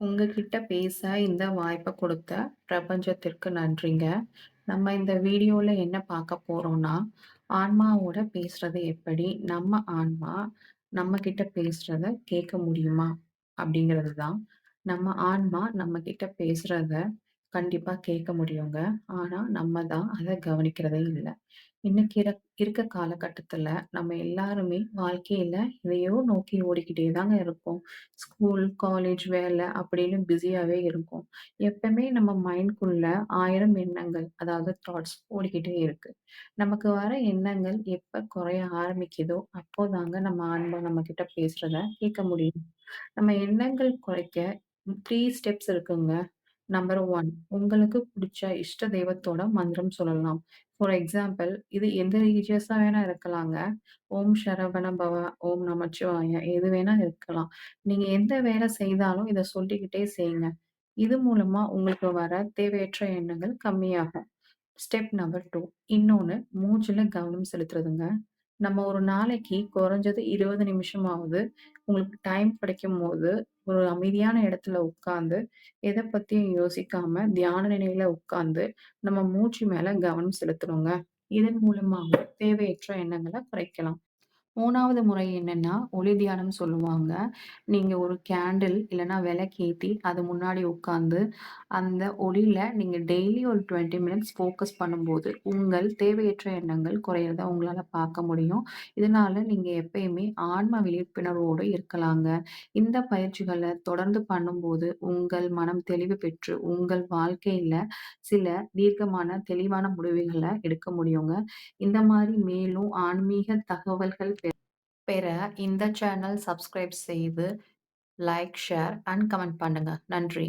உங்ககிட்ட பேச இந்த வாய்ப்பை கொடுத்த பிரபஞ்சத்திற்கு நன்றிங்க. நம்ம இந்த வீடியோல என்ன பார்க்க போறோம்னா, ஆன்மாவோட பேசுறது எப்படி? நம்ம ஆன்மா நம்ம கிட்ட பேசுறத கேட்க முடியுமா? அப்படிங்கிறது தான். நம்ம ஆன்மா நம்ம கிட்ட பேசுறத கண்டிப்பா கேட்க முடியுங்க. ஆனா, நம்ம தான் அத கவனிக்கிறதே இல்ல. இன்னைக்கு இர இருக்க காலகட்டத்துல நம்ம எல்லாருமே வாழ்க்கையில எதையோ நோக்கி ஓடிக்கிட்டே தாங்க இருக்கோம். ஸ்கூல், காலேஜ், வேலை அப்படின்னு பிஸியாவே இருக்கும் எப்பவுமே நம்ம மைண்ட்குள்ள 1000 எண்ணங்கள், அதாவது தாட்ஸ் ஓடிக்கிட்டே இருக்கு. நமக்கு வர எண்ணங்கள் எப்ப குறைய ஆரம்பிக்குதோ, அப்போதாங்க நம்ம ஆன்மா நம்மகிட்ட பேசுறத கேட்க முடியும். நம்ம எண்ணங்கள் குறைக்க 3 ஸ்டெப்ஸ் இருக்குங்க. நம்பர் 1 உங்களுக்கு புடிச்ச இஷ்ட தெய்வத்தோட மந்திரம் சொல்லலாம். ஃபார் எக்ஸாம்பிள் இது எந்த ரிலிஜியஸா வேணா இருக்கலாங்க. ஓம் சரவண பவ, ஓம் நமச்சிவாய எது வேணா இருக்கலாம். நீங்க எந்த வேலை செய்தாலும் இத சொல்லிக்கிட்டே செய்யுங்க. இது மூலமா உங்களுக்கு வர தேவையற்ற எண்ணங்கள் கம்மியாகும். ஸ்டெப் நம்பர் 2 இன்னொன்னு மூச்சுல கவனம் செலுத்துறதுங்க. நம்ம ஒரு நாளைக்கு குறைஞ்சது 20 நிமிஷமாவது உங்களுக்கு டைம் கிடைக்கும் போது ஒரு அமைதியான இடத்துல உட்கார்ந்து, எத பத்தியும் யோசிக்காம தியான நிலையில உட்கார்ந்து, நம்ம மூச்சு மேல கவனம் செலுத்தணுங்க. இதன் மூலமாக தேவையற்ற எண்ணங்களை குறைக்கலாம். மூணாவது முறை என்னன்னா, ஒளி தியானம் சொல்லுவாங்க. நீங்க ஒரு கேண்டில் இல்லைன்னா விளக்கேற்றி அது முன்னாடி உட்காந்து அந்த ஒளியில நீங்க டெய்லி ஒரு 20 மினிட்ஸ் ஃபோக்கஸ் பண்ணும்போது, உங்கள் தேவையற்ற எண்ணங்கள் குறையிறத உங்களால பார்க்க முடியும். இதனால நீங்க எப்பயுமே ஆன்ம விழிப்புணர்வோடு இருக்கலாங்க. இந்த பயிற்சிகளை தொடர்ந்து பண்ணும்போது, உங்கள் மனம் தெளிவு பெற்று, உங்கள் வாழ்க்கையில சில தீர்க்கமான, தெளிவான முடிவுகளை எடுக்க முடியுங்க. இந்த மாதிரி மேலும் ஆன்மீக தகவல்கள் பெற இந்த சேனல் சப்ஸ்கிரைப் செய்து லைக், ஷேர் அண்ட் கமெண்ட் பண்ணுங்க. நன்றி.